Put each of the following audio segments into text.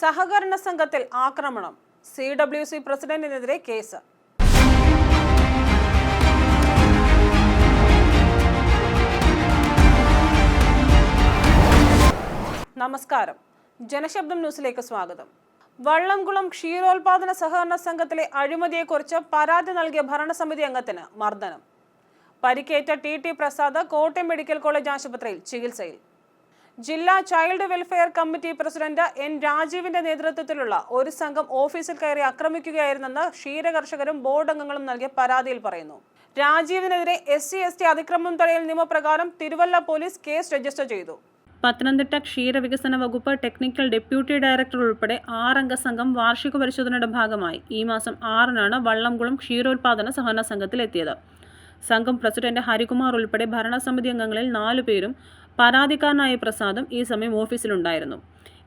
സഹകരണ സംഘത്തിൽ ആക്രമണം. സി ഡബ്ല്യു സി പ്രസിഡന്റിനെതിരെ കേസ്. നമസ്കാരം. ജനശബ്ദം ന്യൂസിലേക്ക് സ്വാഗതം. വള്ളംകുളം ക്ഷീരോത്പാദന സഹകരണ സംഘത്തിലെ അഴിമതിയെക്കുറിച്ച് പരാതി നൽകിയ ഭരണസമിതി അംഗത്തിന് മർദ്ദനം. പരിക്കേറ്റ T T Prasad Kottayam medical college ആശുപത്രിയിൽ ചികിത്സയിൽ. ജില്ലാ child welfare committee president N രാജീവിന്റെ നേതൃത്വത്തിലുള്ള ഒരു സംഘം ഓഫീസിൽ കയറി ആക്രമിക്കുകയായിരുന്നെന്ന് ക്ഷീരകർഷകരും ബോർഡ് അംഗങ്ങളും നൽകിയ പരാതിയിൽ പറയുന്നു. രാജീവിനെതിരെ എസ് സി എസ് ടി അതിക്രമം തടയൽ നിയമപ്രകാരം തിരുവല്ല പോലീസ് കേസ് രജിസ്റ്റർ ചെയ്തു. പത്തനംതിട്ട ക്ഷീരവികസന വകുപ്പ് ടെക്നിക്കൽ ഡെപ്യൂട്ടി ഡയറക്ടർ ഉൾപ്പെടെ ആറംഗ സംഘം വാർഷിക പരിശോധനയുടെ ഭാഗമായി ഈ മാസം ആറിനാണ് വള്ളംകുളം ക്ഷീരോത്പാദന സഹകരണ സംഘത്തിലെത്തിയത്. സംഘം പ്രസിഡന്റ് ഹരികുമാർ ഉൾപ്പെടെ ഭരണസമിതി അംഗങ്ങളിൽ നാലു പേരും പരാതിക്കാരനായ പ്രസാദും ഈ സമയം ഓഫീസിലുണ്ടായിരുന്നു.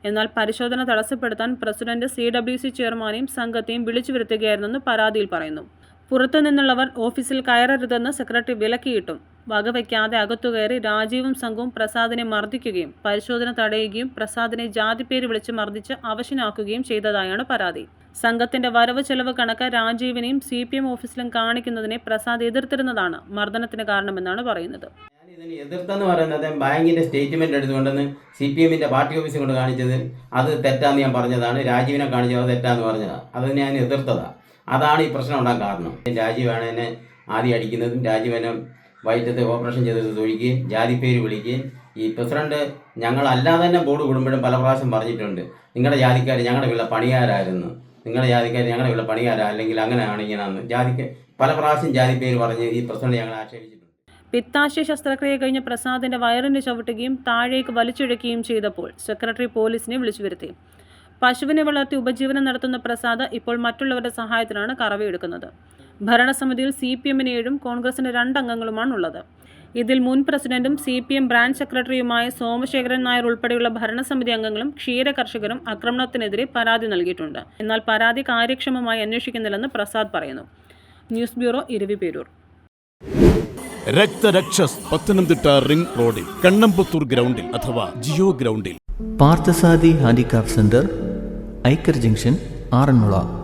എന്നാൽ പരിശോധന തടസ്സപ്പെടുത്താൻ പ്രസിഡന്റ് സി ഡബ്ല്യു സി ചെയർമാനെയും സംഘത്തെയും വിളിച്ചു വരുത്തുകയായിരുന്നെന്ന് പരാതിയിൽ പറയുന്നു. പുറത്തു നിന്നുള്ളവർ ഓഫീസിൽ കയറരുതെന്ന് സെക്രട്ടറി വിലക്കിയിട്ടും വകവയ്ക്കാതെ അകത്തുകയറി രാജീവും സംഘവും പ്രസാദിനെ മർദ്ദിക്കുകയും പരിശോധന തടയുകയും പ്രസാദിനെ ജാതിപ്പേര് വിളിച്ച് മർദ്ദിച്ച് അവശനാക്കുകയും ചെയ്തതായാണ് പരാതി. സംഘത്തിന്റെ വരവ് ചെലവ് കണക്ക് രാജീവിനെയും സി പി എം ഓഫീസിലും കാണിക്കുന്നതിനെ പ്രസാദ് എതിർത്തിരുന്നതാണ് മർദ്ദനത്തിന് കാരണമെന്നാണ് പറയുന്നത്. ഇതിന് എതിർത്തെന്ന് പറയുന്നത് ബാങ്കിന്റെ സ്റ്റേറ്റ്മെന്റ് എടുത്തുകൊണ്ടെന്ന് സി പി എമ്മിന്റെ പാർട്ടി ഓഫീസിൽ കൊണ്ട് കാണിച്ചത് അത് തെറ്റാന്ന് ഞാൻ പറഞ്ഞതാണ്. രാജീവിനെ കാണിച്ചത് തെറ്റാന്ന് പറഞ്ഞതാണ് അത് ഞാൻ എതിർത്തതാണ് അതാണ് ഈ പ്രശ്നം ഉണ്ടാകാൻ കാരണം. രാജീവാണ് എന്നെ ആദ്യം അടിക്കുന്നതും. രാജീവനെ വൈറ്റത്തെ ഓപ്പറേഷൻ ചെയ്തത് തൊഴിക്കുകയും പേര് വിളിക്കുകയും ഈ പ്രസിഡന്റ് ഞങ്ങൾ അല്ലാതെ തന്നെ ബോർഡ് കൂടുമ്പോഴും പല പ്രാവശ്യം പറഞ്ഞിട്ടുണ്ട്. നിങ്ങളുടെ ജാതിക്കാർ ഞങ്ങളുടെ വീട്ടിലെ പണിയാരായിരുന്നു നിങ്ങളുടെ ജാതിക്കാർ ഞങ്ങളുടെ വീട്ടിലെ പണിയാരാ അല്ലെങ്കിൽ അങ്ങനെയാണ് ഇങ്ങനെയാണെന്ന് ജാതിക്ക് പല പ്രാവശ്യം ജാതി പേര് പറഞ്ഞ് ഈ പ്രസിഡന്റ് ഞങ്ങളെ ആക്ഷേപിച്ചിട്ടുണ്ട്. പിത്താശയ ശസ്ത്രക്രിയ കഴിഞ്ഞ പ്രസാദിന്റെ വയറിന് ചവിട്ടുകയും താഴേക്ക് വലിച്ചിഴക്കുകയും ചെയ്തപ്പോൾ സെക്രട്ടറി പോലീസിനെ വിളിച്ചു വരുത്തി. പശുവിനെ വളർത്തി ഉപജീവനം നടത്തുന്ന പ്രസാദ് ഇപ്പോൾ മറ്റുള്ളവരുടെ സഹായത്തിനാണ് കറവയെടുക്കുന്നത്. ഭരണസമിതിയിൽ സി പി എമ്മിന് ഏഴും കോൺഗ്രസിന് രണ്ടംഗങ്ങളുമാണ് ഉള്ളത് ഇതിൽ മുൻ പ്രസിഡന്റും സി പി എം ബ്രാഞ്ച് സെക്രട്ടറിയുമായ സോമശേഖരൻ നായർ ഉൾപ്പെടെയുള്ള ഭരണസമിതി അംഗങ്ങളും ക്ഷീര കർഷകരും ആക്രമണത്തിനെതിരെ പരാതി നൽകിയിട്ടുണ്ട്. എന്നാൽ പരാതി കാര്യക്ഷമമായി അന്വേഷിക്കുന്നില്ലെന്ന് പ്രസാദ് പറയുന്നു. News bureau Eraviperoor. Raktharakshas. Pathanamthitta ring റോഡിൽ കണ്ണമ്പത്തൂർ ഗ്രൗണ്ടിൽ അഥവാ ജിയോ ഗ്രൗണ്ടിൽ. Parthasarathi handicraft centre Iker junction Aranmula.